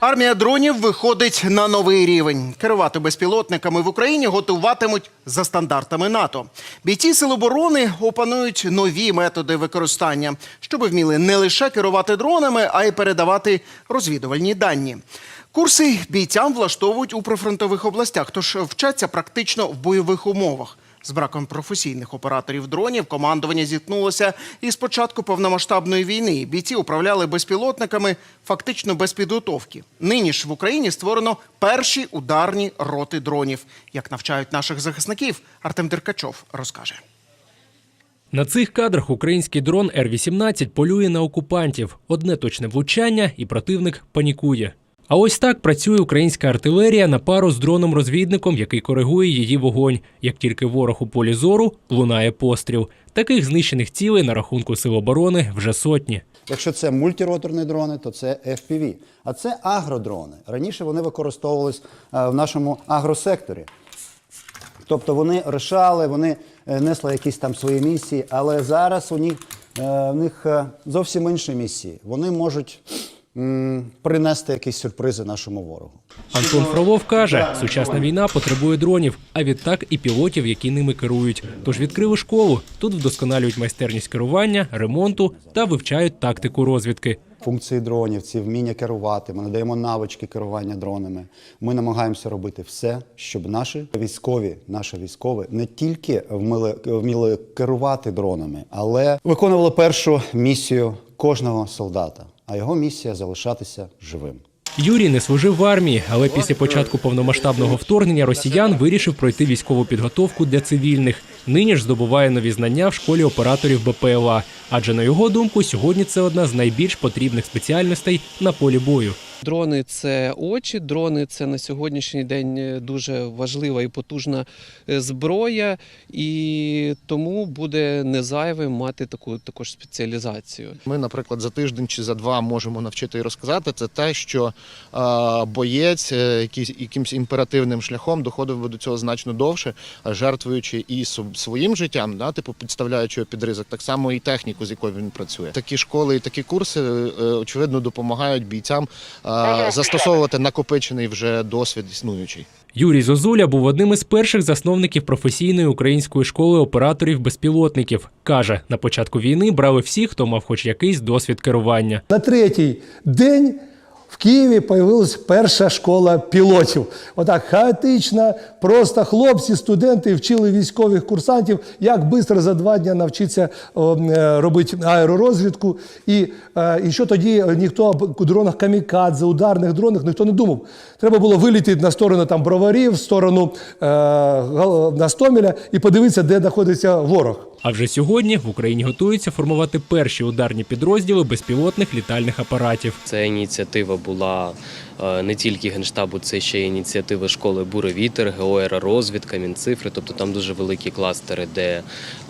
Армія дронів виходить на новий рівень. Керувати безпілотниками в Україні готуватимуть за стандартами НАТО. Бійці Сил оборони опанують нові методи використання, щоб вміли не лише керувати дронами, а й передавати розвідувальні дані. Курси бійцям влаштовують у прифронтових областях, тож вчаться практично в бойових умовах. З браком професійних операторів дронів командування зіткнулося із початку повномасштабної війни. Бійці управляли безпілотниками фактично без підготовки. Нині ж в Україні створено перші ударні роти дронів. Як навчають наших захисників, Артем Деркачов розкаже. На цих кадрах український дрон Р-18 полює на окупантів. Одне точне влучання, і противник панікує. А ось так працює українська артилерія на пару з дроном-розвідником, який коригує її вогонь. Як тільки ворог у полі зору, лунає постріл. Таких знищених цілей на рахунку сил оборони вже сотні. Якщо це мультироторні дрони, то це FPV. А це агродрони. Раніше вони використовувались е, в нашому агросекторі. Тобто вони рішали, вони е, несли якісь там свої місії, але зараз у них, е, них е, зовсім інші місії. Вони можуть принести якісь сюрпризи нашому ворогу. Антон Фролов каже, сучасна війна потребує дронів, а відтак і пілотів, які ними керують. Тож відкрили школу. Тут вдосконалюють майстерність керування, ремонту та вивчають тактику розвідки. Функції дронів, ці вміння керувати. Ми надаємо навички керування дронами. Ми намагаємося робити все, щоб наші військові, наші військові не тільки вміли, вміли керувати дронами, але виконували першу місію кожного солдата. А його місія залишатися живим. Юрій не служив в армії, але після початку повномасштабного вторгнення росіян вирішив пройти військову підготовку для цивільних. Нині ж здобуває нові знання в школі операторів БПЛА. Адже на його думку, сьогодні це одна з найбільш потрібних спеціальностей на полі бою. Дрони це очі, дрони це на сьогоднішній день е, дуже важлива і потужна е, зброя, і тому буде не зайвим мати таку також спеціалізацію. Ми, наприклад, за тиждень чи за два можемо навчити і розказати. Це те, що е, боєць якимсь імперативним шляхом доходив би до цього значно довше, жертвуючи і своїм життям, да, типу підставляючи під ризик, так само і техніку, з якою він працює. Такі школи і такі курси, очевидно, допомагають бійцям застосовувати накопичений вже досвід існуючий. Юрій Зозуля був одним із перших засновників професійної української школи операторів безпілотників. Каже, на початку війни брали всі, хто мав хоч якийсь досвід керування. На третій день в Києві появилась перша школа пілотів. Отак хаотично, просто хлопці, студенти вчили військових курсантів, як швидко за два дні навчитися е, робити аеророзвідку. І, е, і що тоді ніхто об дронах камікадзе, ударних дронах ніхто не думав. Треба було вилітіти на сторону там броварів, в сторону е, Настомеля і подивитися, де знаходиться ворог. А вже сьогодні в Україні готуються формувати перші ударні підрозділи безпілотних літальних апаратів. Ця ініціатива була е, не тільки генштабу, це ще ініціатива школи Буровітер, Геоаеророзвідка, Мінцифри. Тобто там дуже великі кластери, де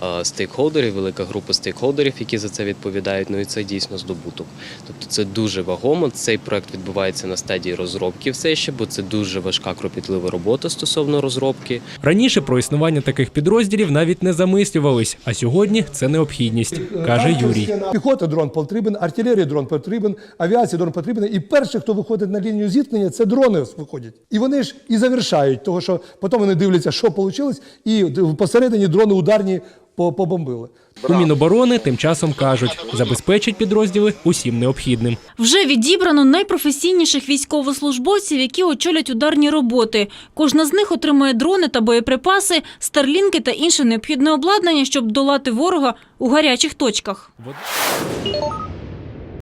е, стейкхолдерів, велика група стейкхолдерів, які за це відповідають. Ну і це дійсно здобуток. Тобто це дуже вагомо. Цей проект відбувається на стадії розробки все ще, бо це дуже важка кропітлива робота стосовно розробки. Раніше про існування таких підрозділів навіть не замислювались, а сьогодні це необхідність, каже Юрій. Піхота дрон потрібен, артилерія дрон потрібен, авіація дрон потрібен. І перші, хто виходить на лінію зіткнення, це дрони виходять. І вони ж і завершають, того що потім вони дивляться, що вийшло, і посередині дрони ударні побомбили. У Міноборони тим часом кажуть, забезпечать підрозділи усім необхідним. Вже відібрано найпрофесійніших військовослужбовців, які очолять ударні роботи. Кожна з них отримує дрони та боєприпаси, старлінки та інше необхідне обладнання, щоб долати ворога у гарячих точках.